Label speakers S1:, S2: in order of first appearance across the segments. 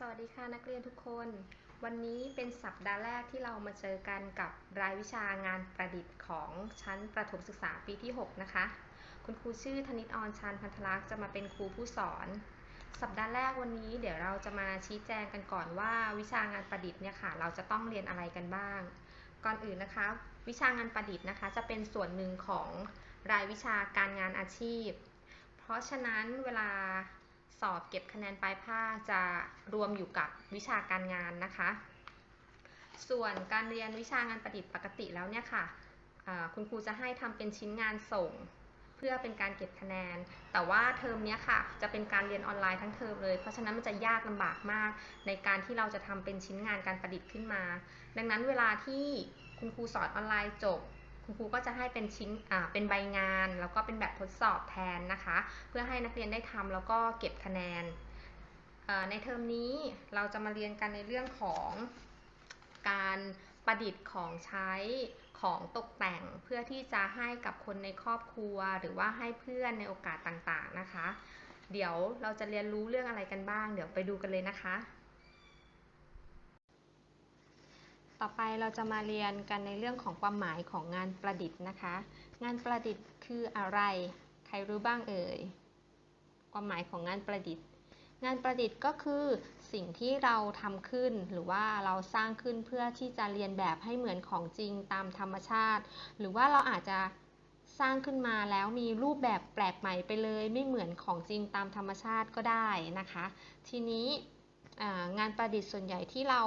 S1: สวัสดีค่ะนักเรียนทุกคน วันนี้เป็นสัปดาห์แรกที่เรามาเจอกันกับรายวิชางานประดิษฐ์ของชั้นประถมศึกษาปีที่ 6 นะคะ คุณครูชื่อธนิตออนชานพันธลักษณ์จะมาเป็นครูผู้สอน สัปดาห์แรกวันนี้เดี๋ยวเราจะมาชี้แจงกันก่อนว่าวิชางานประดิษฐ์เนี่ยค่ะ เราจะต้องเรียนอะไรกันบ้าง ก่อนอื่นนะคะ วิชางานประดิษฐ์นะคะ จะเป็นส่วนหนึ่งของรายวิชาการงานอาชีพ เพราะฉะนั้นเวลา สอบเก็บคะแนนปลายภาคจะรวมอยู่กับวิชาการงานนะคะ ส่วนการเรียนวิชางานประดิษฐ์ปกติแล้วเนี่ยค่ะคุณครูจะให้ทำเป็นชิ้นงานส่ง เพื่อเป็นการเก็บคะแนน แต่ว่าเทอมนี้ค่ะ จะเป็นการเรียนออนไลน์ทั้งเทอมเลย เพราะฉะนั้นมันจะยากลำบากมาก ในการที่เราจะทำเป็นชิ้นงานการประดิษฐ์ขึ้นมา ดังนั้นเวลาที่คุณครูสอนออนไลน์จบ คุณครูก็จะให้เป็นชิ้นเป็นใบงาน แล้วก็เป็นแบบทดสอบแทนนะคะ เพื่อให้นักเรียนได้ทำแล้วก็เก็บคะแนน ในเทอมนี้เราจะมาเรียนกันในเรื่องของการประดิษฐ์ของใช้ของตกแต่งเพื่อที่จะให้กับคนในครอบครัว หรือว่าให้เพื่อนในโอกาสต่างๆนะคะ เดี๋ยวเราจะเรียนรู้เรื่องอะไรกันบ้าง เดี๋ยวไปดูกันเลยนะคะ ต่อไปเราจะมาเรียนกันในเรื่องของความหมายของงานประดิษฐ์นะคะ งานประดิษฐ์คืออะไร ใครรู้บ้างเอ่ย ความหมายของงานประดิษฐ์ งานประดิษฐ์ก็คือสิ่งที่เราทำขึ้นหรือว่าเราสร้างขึ้นเพื่อที่จะเรียนแบบให้เหมือนของจริงตามธรรมชาติ หรือว่าเราอาจจะสร้างขึ้นมาแล้วมีรูปแบบแปลกใหม่ไปเลย ไม่เหมือนของจริงตามธรรมชาติก็ได้นะคะ ทีนี้งานประดิษฐ์ส่วนใหญ่ที่เรา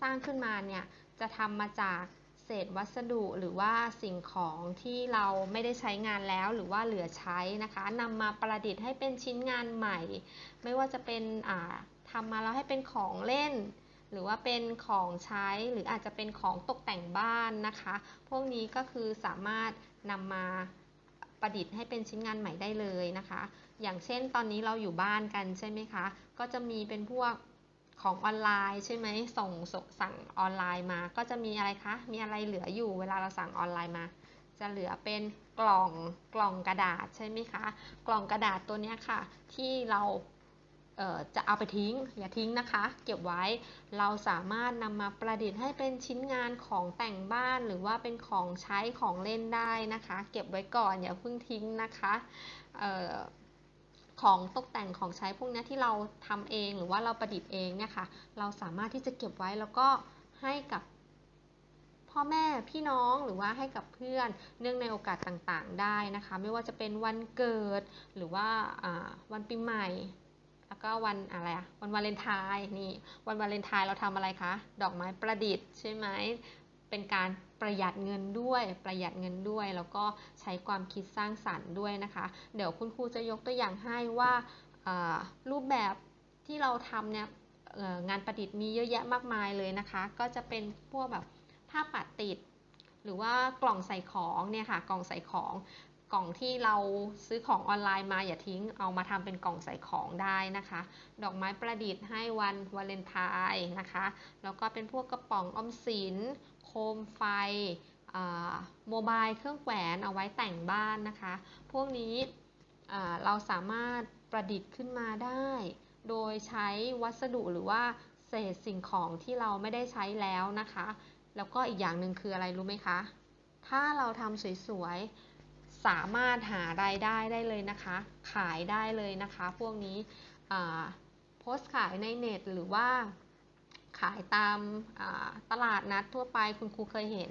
S1: สร้างขึ้นมาเนี่ย จะทำมาจากเศษวัสดุหรือว่าสิ่งของที่เราไม่ได้ใช้งานแล้วหรือว่าเหลือใช้นะคะนำมาประดิษฐ์ให้เป็นชิ้นงานใหม่ ไม่ว่าจะเป็นอ่าทำมาแล้วให้เป็นของเล่น หรือว่าเป็นของใช้หรืออาจจะเป็นของตกแต่งบ้านนะคะ พวกนี้ก็คือสามารถนำมาประดิษฐ์ให้เป็นชิ้นงานใหม่ได้เลยนะคะ อย่างเช่นตอนนี้เราอยู่บ้านกันใช่ไหมคะ ก็จะมีเป็นพวก ของออนไลน์ใช่ไหมส่งสสั่งออนไลน์มา ก็จะมีอะไรคะ มีอะไรเหลืออยู่เวลาเราสั่งออนไลน์มา จะเหลือเป็นกล่องกล่องกระดาษใช่ไหมคะ กล่องกระดาษตัวนี้ค่ะ ที่เราเจะเอาไปทิ้งอย่าทิ้งนะคะ เก็บไว้เราสามารถนำมาประดิษฐ์ให้เป็นชิ้นงานของแต่งบ้านหรือว่าเป็นของใช้ของเล่นได้นะคะ เก็บไว้ก่อนอย่าเพิ่งทิ้งนะคะ ของตกแต่งของใช้พวกนี้ที่เราทำเองหรือว่าเราประดิษฐ์เองเนี่ยค่ะ เราสามารถที่จะเก็บไว้แล้วก็ให้กับพ่อแม่พี่น้องหรือว่าให้กับเพื่อน เนื่องในโอกาสต่างๆได้นะคะ ไม่ว่าจะเป็นวันเกิดหรือว่าวันปีใหม่ แล้วก็วันอะไรอะวันวาเลนไทน์นี่วันวาเลนไทน์เราทำอะไรคะดอกไม้ประดิษฐ์ใช่ไหม เป็นการประหยัดเงินด้วยประหยัดเงินด้วย แล้วก็ใช้ความคิดสร้างสรรค์ด้วยนะคะ เดี๋ยวคุณครูจะยกตัวอย่างให้ว่ารูปแบบที่เราทำเนี่ยงานประดิษฐ์มีเยอะแยะมากมายเลยนะคะ ก็จะเป็นพวกแบบผ้าปัดติด หรือว่ากล่องใส่ของเนี่ยค่ะกล่องใส่ของ กล่องที่เราซื้อของออนไลน์มาอย่าทิ้ง เอามาทำเป็นกล่องใส่ของได้นะคะ ดอกไม้ประดิษฐ์ให้วันวาเลนไทน์นะคะ แล้วก็เป็นพวกกระป๋องออมสิน โคมไฟโมบายเครื่องแขวนเอาไว้แต่งบ้านนะคะ พวกนี้เราสามารถประดิษฐ์ขึ้นมาได้ โดยใช้วัสดุหรือว่าเศษสิ่งของที่เราไม่ได้ใช้แล้วนะคะ แล้วก็อีกอย่างหนึ่งคืออะไรรู้ไหมคะ ถ้าเราทำสวยๆ สามารถหารายได้ได้เลยนะคะ ขายได้เลยนะคะ พวกนี้โพสต์ขายในเน็ตหรือว่าขายตามตลาดนัดทั่วไปคุณครูเคยเห็น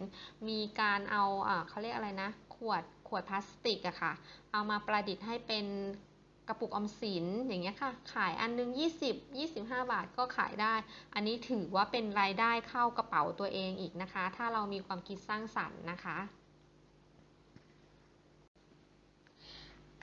S1: มีการเอาเขาเรียกอะไรนะ ขวดขวดพลาสติกอะค่ะ เอามาประดิษฐ์ให้เป็นกระปุกออมสินอย่างเงี้ยค่ะ ขายอันนึง 20 25 บาทก็ขายได้ อันนี้ถือว่าเป็นรายได้เข้ากระเป๋าตัวเองอีกนะคะ ถ้าเรามีความคิดสร้างสรรค์นะคะ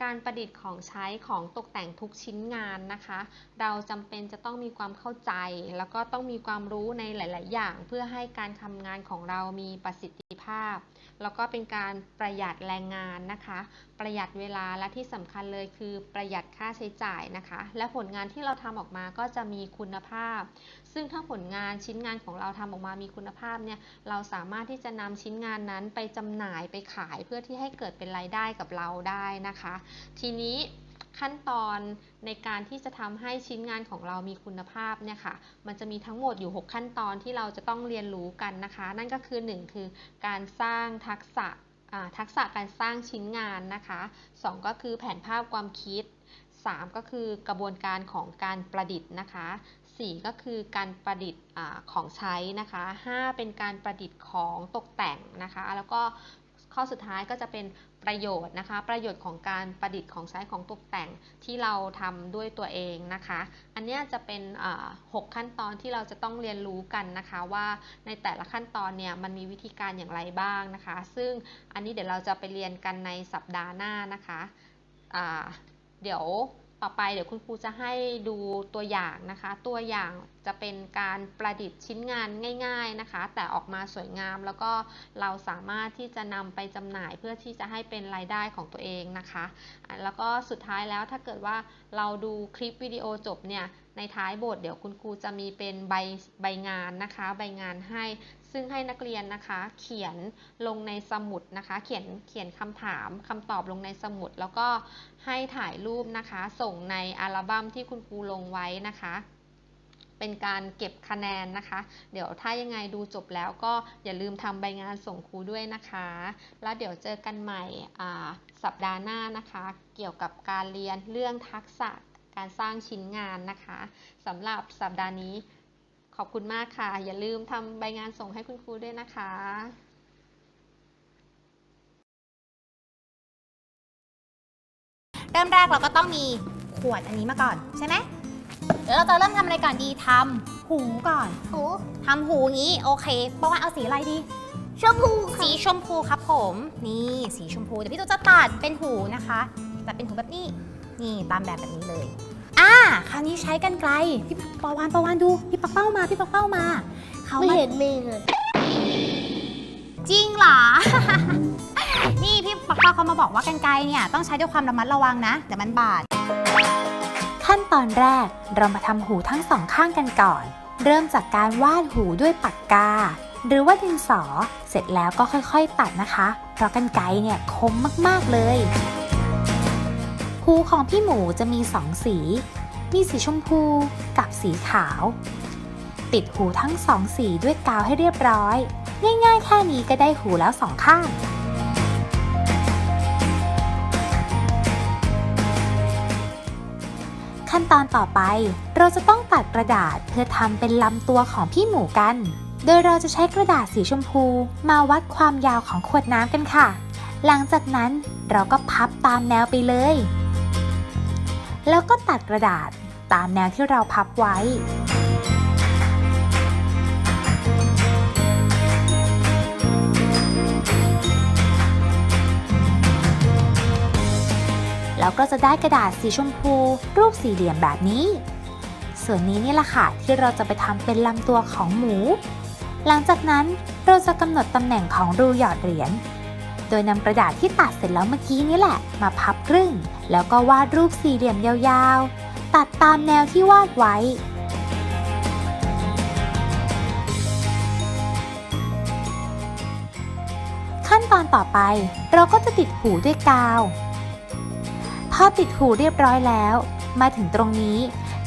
S1: การประดิษฐ์ของใช้ของตกแต่งทุกชิ้นงานนะคะ เราจำเป็นจะต้องมีความเข้าใจ แล้วก็ต้องมีความรู้ในหลาย ๆ อย่าง เพื่อให้การทำงานของเรามีประสิทธิภาพ แล้วก็เป็นการประหยัดแรงงานนะคะ ประหยัดเวลาและที่สำคัญเลยคือประหยัดค่าใช้จ่ายนะคะ และผลงานที่เราทำออกมาก็จะมีคุณภาพ ซึ่งถ้าผลงานชิ้นงานของเราทำออกมามีคุณภาพเนี่ยเราสามารถที่จะนำชิ้นงานนั้นไปจำหน่ายไปขายเพื่อที่ให้เกิดเป็นรายได้กับเราได้นะคะ ทีนี้ ขั้นตอนในการที่จะทำให้ชิ้นงานของเรามีคุณภาพเนี่ยค่ะ มันจะมีทั้งหมดอยู่ 6 ขั้นตอนที่เราจะต้องเรียนรู้กันนะคะ นั่นก็คือ 1 คือการสร้างทักษะทักษะการสร้างชิ้นงานนะคะ 2 ก็คือแผนภาพความคิด 3 ก็คือกระบวนการของการประดิษฐ์นะคะ 4 ก็คือการประดิษฐ์ของใช้นะคะ 5 เป็นการประดิษฐ์ของตกแต่งนะคะ แล้วก็ ข้อสุดท้ายก็จะเป็นประโยชน์นะคะ ประโยชน์ของการประดิษฐ์ของใช้ของตกแต่งที่เราทำด้วยตัวเองนะคะ อันนี้จะเป็นอ่าหกขั้นตอนที่เราจะต้องเรียนรู้กันนะคะว่าในแต่ละขั้นตอนเนี่ยมันมีวิธีการอย่างไรบ้างนะคะ ซึ่งอันนี้เดี๋ยวเราจะไปเรียนกันในสัปดาห์หน้านะคะเดี๋ยว ต่อไปเดี๋ยวคุณครูจะให้ดูตัวอย่างนะคะ ตัวอย่างจะเป็นการประดิษฐ์ชิ้นงานง่าย ๆนะคะ แต่ออกมาสวยงามแล้วก็เราสามารถที่จะนำไปจำหน่ายเพื่อที่จะให้เป็นรายได้ของตัวเองนะคะอะแล้วก็สุดท้ายแล้วถ้าเกิดว่าเราดูคลิปวิดีโอจบเนี่ย ในท้ายบทเดี๋ยวคุณครูจะมีเป็นใบใบงานนะคะ ใบงานให้ ซึ่งให้นักเรียนนะคะ เขียนลงในสมุดนะคะ เขียนเขียนคำถามคำตอบลงในสมุด แล้วก็ให้ถ่ายรูปนะคะ ส่งในอัลบั้มที่คุณครูลงไว้นะคะ เป็นการเก็บคะแนนนะคะ เดี๋ยวถ้ายังไงดูจบแล้วก็อย่าลืมทำใบงานส่งครูด้วยนะคะ แล้วเดี๋ยวเจอกันใหม่สัปดาห์หน้านะคะ เกี่ยวกับการเรียนเรื่องทักษะ การสร้างชิ้นงานนะคะสำหรับสัปดาห์นี้ขอบคุณมากค่ะ อย่าลืมทำใบงานส่งให้คุณครูด้วยนะคะ
S2: เริ่มแรกเราก็ต้องมีขวดอันนี้มาก่อนใช่ไหมเดี๋ยวเราจะเริ่มทำอะไรก่อนดีทำหูก่อน
S3: หู
S2: ทำหูงี้โอเคปะว่าเอาสีอะไรดี
S3: ชมพู
S2: สีชมพูครับผม นี่สีชมพูเดี๋ยวพี่ตุ๊กจะตัดเป็นหูนะคะตัดเป็นหูแบบนี้ นี่ตามแบบแบบนี้เลยอ่าคราวนี้ใช้กันไกลพี่ปาวานปาวานดูพี่ปักเป้ามาพี่ปักเป้ามาเขา
S3: ไม่
S2: มา
S3: เห็นมีเลย
S2: จริงเหรอ นี่พี่ปักเป้าเขามาบอกว่ากันไกลเนี่ยต้องใช้ด้วยความระมัดระวังนะเดี๋ยวมันบาด ขั้นตอนแรกเรามาทำหูทั้งสองข้างกันก่อน เริ่มจากการวาดหูด้วยปากกา หรือว่าดินสอ เสร็จแล้วก็ค่อยๆ ตัดนะคะ เพราะกันไกรเนี่ยคมมากๆเลย หูของพี่หมูจะมีสองสี มีสีชมพูกับสีขาว ติดหูทั้งสองสีด้วยกาวให้เรียบร้อย ง่ายๆแค่นี้ก็ได้หูแล้วสองข้างขั้นตอนต่อไปเราจะต้องตัดกระดาษเพื่อทำเป็นลำตัวของพี่หมูกัน โดยเราจะใช้กระดาษสีชมพู มาวัดความยาวของขวดน้ำกันค่ะ หลังจากนั้นเราก็พับตามแนวไปเลย แล้วก็ตัดกระดาษตามแนวที่เราพับไว้ แล้วก็จะได้กระดาษสีชมพู รูปสี่เหลี่ยมแบบนี้ ส่วนนี้นี่แหละค่ะที่เราจะไปทำเป็นลำตัวของหมู หลังจากนั้นเราจะกำหนดตำแหน่งของรูหยอดเหรียญ โดยนำกระดาษที่ตัดเสร็จแล้วเมื่อกี้นี่แหละ มาพับครึ่ง แล้วก็วาดรูปสี่เหลี่ยมยาวๆ ตัดตามแนวที่วาดไว้ ขั้นตอนต่อไปเราก็จะติดหูด้วยกาว พอติดหูเรียบร้อยแล้ว มาถึงตรงนี้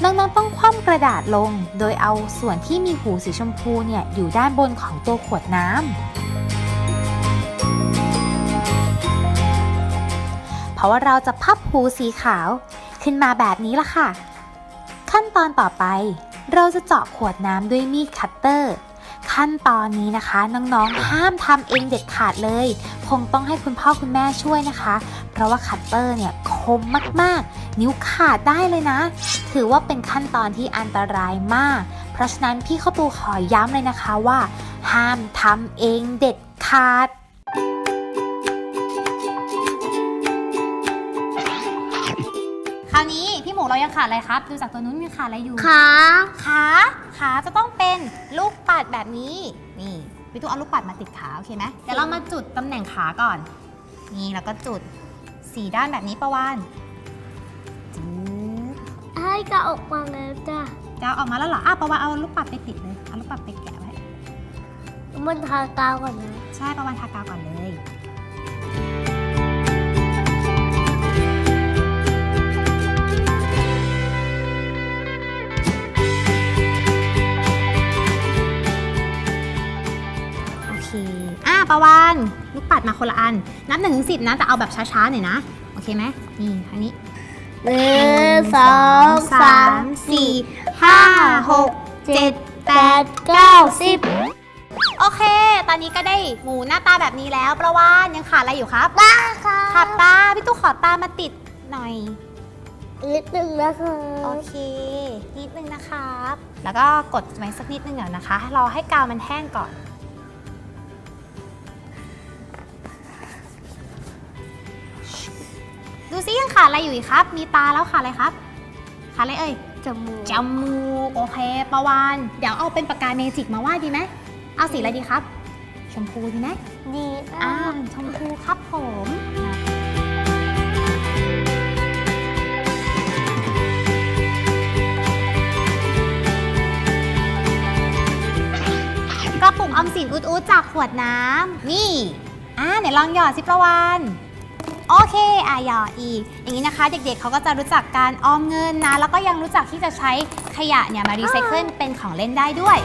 S2: น้องๆต้องคว่ำกระดาษลง โดยเอาส่วนที่มีหูสีชมพูเนี่ยอยู่ด้านบนของตัวขวดน้ำ เพราะว่าเราจะพับหูสีขาว ขึ้นมาแบบนี้ละค่ะ ขั้นตอนต่อไป เราจะเจาะขวดน้ำด้วยมีดคัตเตอร์ ขั้นตอนนี้นะคะน้องๆห้ามทำเองเด็ดขาดเลย คงต้องให้คุณพ่อคุณแม่ช่วยนะคะ เพราะว่าคัตเตอร์เนี่ยคมมากๆ นิ้วขาดได้เลยนะ ถือว่าเป็นขั้นตอนที่อันตรายมาก เพราะฉะนั้นพี่เข้าตูขอย้ำเลยนะคะว่า ห้ามทำเองเด็ดขาด เรายังขาดอะไรครับ ดูจากตัวนู้นยังขาดอะไรอยู่
S3: ขา
S2: ขา ขาจะต้องเป็นลูกปัดแบบนี้ นี่พี่ตู้เอาลูกปัดมาติดขาโอเคไหมเดี๋ยวเรามาจุดตำแหน่งขาก่อน นี่แล้วก็จุดสีด้านแบบนี้ประวานจืด
S3: ให้กาออกมาแล้วจ้ะ
S2: จะเอาออกมาแล้วเหรออะประวานเอาลูกปัดไปติดเลย เอาลูกปัดไปแกะไว้
S3: มันทากาวก่อนนะ
S2: ใช่ประวานทากาวก่อนเลย
S4: ลูกปัดมาคนละอัน นับหนึ่งถึงสิบนะ แต่เอาแบบช้าๆหน่อยนะ โอเคไหมนี่ทางนี้
S3: หนึ่งสองสามสี่ห้าหกเจ็ดแปดเก้าสิบ
S4: โอเค ตอนนี้ก็ได้หมูหน้าตาแบบนี้แล้วประวานยังขาดอะไรอยู่ครับ
S3: บ้าค่ะ
S4: ขาดตาพี่ตู้ขอตามาติดหน่อย
S3: นิดนึงนะคะ
S4: โอเค นิดนึงนะครับ แล้วก็กดไว้สักนิดนึงเดี๋ยวนะคะ รอให้กาวมันแห้งก่อน ซิยังขาดอะไรอยู่อีกครับ มีตาแล้วขาดอะไรครับ ขาดอะไรเอ่ย
S3: จมูก
S4: จมูก โอเคประวานเดี๋ยวเอาเป็นปากกาเมจิกมาวาดดีไหม เอาสีอะไรดีครับ ชมพูดีไหม
S3: ดี
S4: อ่า
S3: อ่า
S4: ชมพูครับผมกระปุกออมสินอุดๆจากขวดน้ำนี่อ่าไหนลองหยอดสิประวาน โอเคอายออีอย่างนี้นะคะ เด็กๆเขาก็จะรู้จักการออมเงินนะ แล้วก็ยังรู้จักที่จะใช้ขยะเนี่ยมารีไซเคิลเป็นของเล่นได้ด้วย